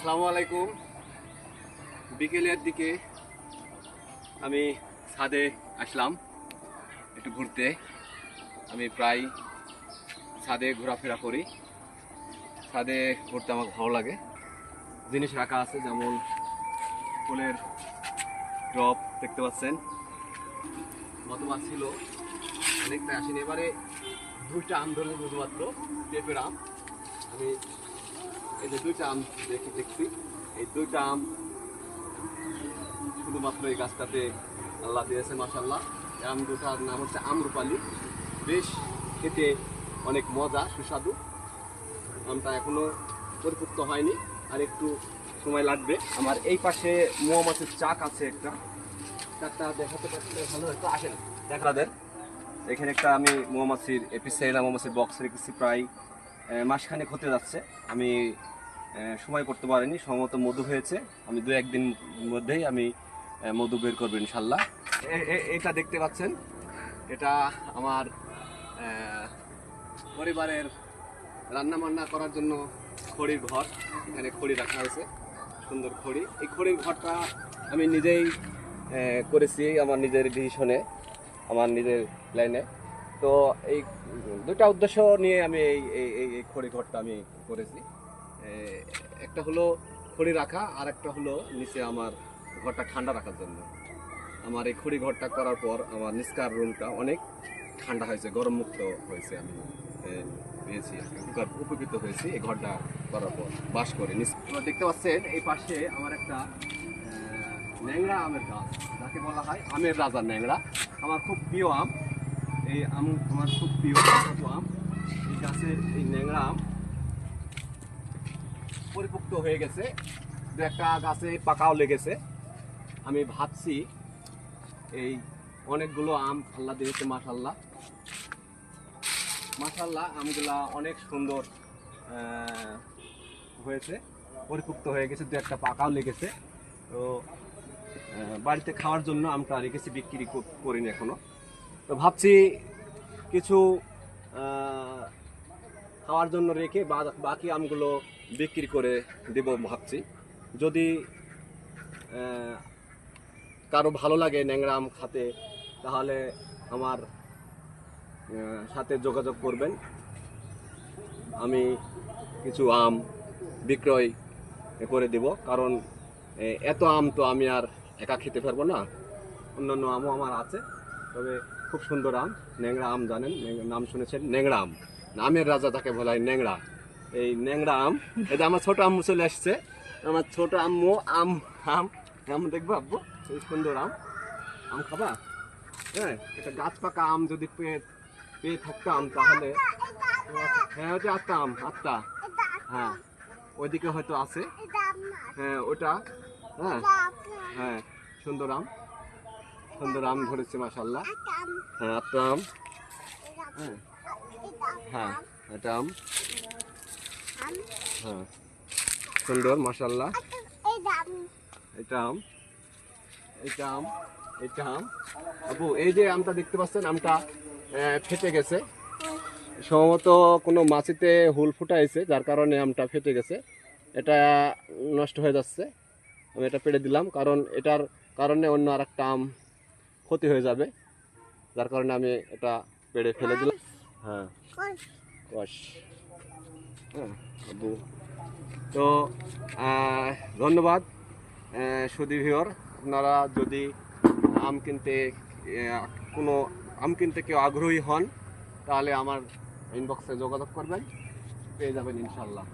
আসসালামু আলাইকুম। বিকেলের দিকে আমি ছাদে আসলাম, একটু ঘুরতে। আমি প্রায় ছাদে ঘোরাফেরা করি। ছাদে ঘুরতে আমার ভালো লাগে। জিনিস রাখা আছে, যেমন ফুলের ড্রপ দেখতে পাচ্ছেন। গতবার ছিল অনেকটা আসেনি, এবারে দুইটা আম ধরবো শুধুমাত্র, পেঁপের আম। আমি এই যে দুইটা আম দেখি, দেখছি। এই দুইটা আম শুধুমাত্র এই গাছটাতে আল্লাহ দিয়েছে মাসাল্লাহ এই আম দুটার নাম হচ্ছে আমরুপালি। বেশ খেতে অনেক মজা, সুস্বাদু। আমটা এখনও পরিপুক্ত হয়নি, আর একটু সময় লাগবে। আমার এই পাশে মৌমাছির চাক আছে একটা। চাকটা দেখাতে পারলে ভালো হতো আসেন দেখাদের এখানে একটা আমি মৌমাছির এপিসেল, মৌমাছির বক্স রেখেছি প্রায় মাসখানেক হতে যাচ্ছে। আমি সময় করতে পারিনি, সম্ভবত মধু হয়েছে। আমি দু, একদিন মধ্যেই আমি মধু বের করব ইনশাল্লাহ এটা দেখতে পাচ্ছেন। এটা আমার পরিবারের রান্না বান্না করার জন্য খড়ির ঘর। এখানে খড়ি রাখা হয়েছে, সুন্দর খড়ি। এই খড়ির ঘরটা আমি নিজেই করেছি আমার নিজের ডিসিশনে, আমার নিজের লাইনে। তো এই দুটা উদ্দেশ্য নিয়ে আমি এই, এই- খড়ি ঘরটা আমি করেছি। একটা হলো খড়ি রাখা, আর একটা হলো নিচে আমার ঘরটা ঠান্ডা রাখার জন্য। আমার এই খড়ি ঘরটা করার পর আমার নিষ্কার রুমটা অনেক ঠান্ডা হয়েছে গরম মুক্ত হয়েছে আমি পেয়েছি উপকৃত হয়েছি এই ঘরটা করার পর, বাস করে। দেখতে পাচ্ছেন, এই পাশে আমার একটা ন্যাংরা আমের গাছ, যাকে বলা হয় আমের রাজা ন্যাংরা। আমার খুব প্রিয় আম। এই আম আমার খুব প্রিয় আম। এই গাছের এই ন্যাংরা আম পরিপুক্ত হয়ে গেছে। দু একটা গাছে পাকাও লেগেছে। আমি ভাবছি এই অনেকগুলো আম আল্লাহ দিয়েছে মাশাল্লাহ। মাশাল্লাহ আমগুলা অনেক সুন্দর হয়েছে পরিপুক্ত হয়ে গেছে, দু একটা পাকাও লেগেছে। তো বাড়িতে খাওয়ার জন্য আমটা রেখেছি, বিক্রি করিনি এখনও। তো ভাবছি কিছু খাওয়ার জন্য রেখে বাকি আমগুলো বিক্রি করে দেব ভাবছি। যদি কারও ভালো লাগে ন্যাংরা আম খাতে, তাহলে আমার সাথে যোগাযোগ করবেন। আমি কিছু আম বিক্রয় করে দেব, কারণ এত আম তো আমি আর একা খেতে পারব না। অন্যান্য আমও আমার আছে, তবে খুব সুন্দর আম, ন্যাংরা আম জানেন নাম শুনেছেন? ন্যাংরা আম। আমের রাজা তাকে বলা হয় ন্যাংরা। এই ন্যাংরা আম এটা আমার ছোট আম্মু চলে আসছে। আমার ছোট আম্মু, আম আম আম দেখব আব্বু? এই সুন্দর আম। আম খাবা? হ্যাঁ এটা গাছ পাকা আম যদি পেয়ে পেয়ে থাকতাম তাহলে হ্যাঁ ওটা আটটা আম আটটা হ্যাঁ ওইদিকে হয়তো আছে। হ্যাঁ ওটা। হ্যাঁ হ্যাঁ সুন্দর আম। সুন্দর আম ধরেছে মাসাল্লাহ হ্যাঁ আটটা আম। হ্যাঁ। হ্যাঁ এটা আম। হ্যাঁ। সুন্দর মাসাল্লাহ এটা আম। এটা আম। এটা আম। আপু এই যে আমটা দেখতে পাচ্ছেন আমটা ফেটে গেছে। সম্ভবত কোনো মাছিতে হুল ফুটাইছে যার কারণে আমটা ফেটে গেছে। এটা নষ্ট হয়ে যাচ্ছে। আমি এটা পেড়ে দিলাম কারণ এটার কারণে অন্য আর একটা আম ক্ষতি হয়ে যাবে। যার কারণে আমি এটা পেড়ে ফেলে দিলাম। হ্যাঁ। হ্যাঁ তো ধন্যবাদ। সুদী ভিওর আপনারা যদি আম কিনতে কোনো আম কিনতে কেউ আগ্রহী হন, তাহলে আমার ইনবক্সে যোগাযোগ করবেন। পেয়ে যাবেন ইনশাল্লাহ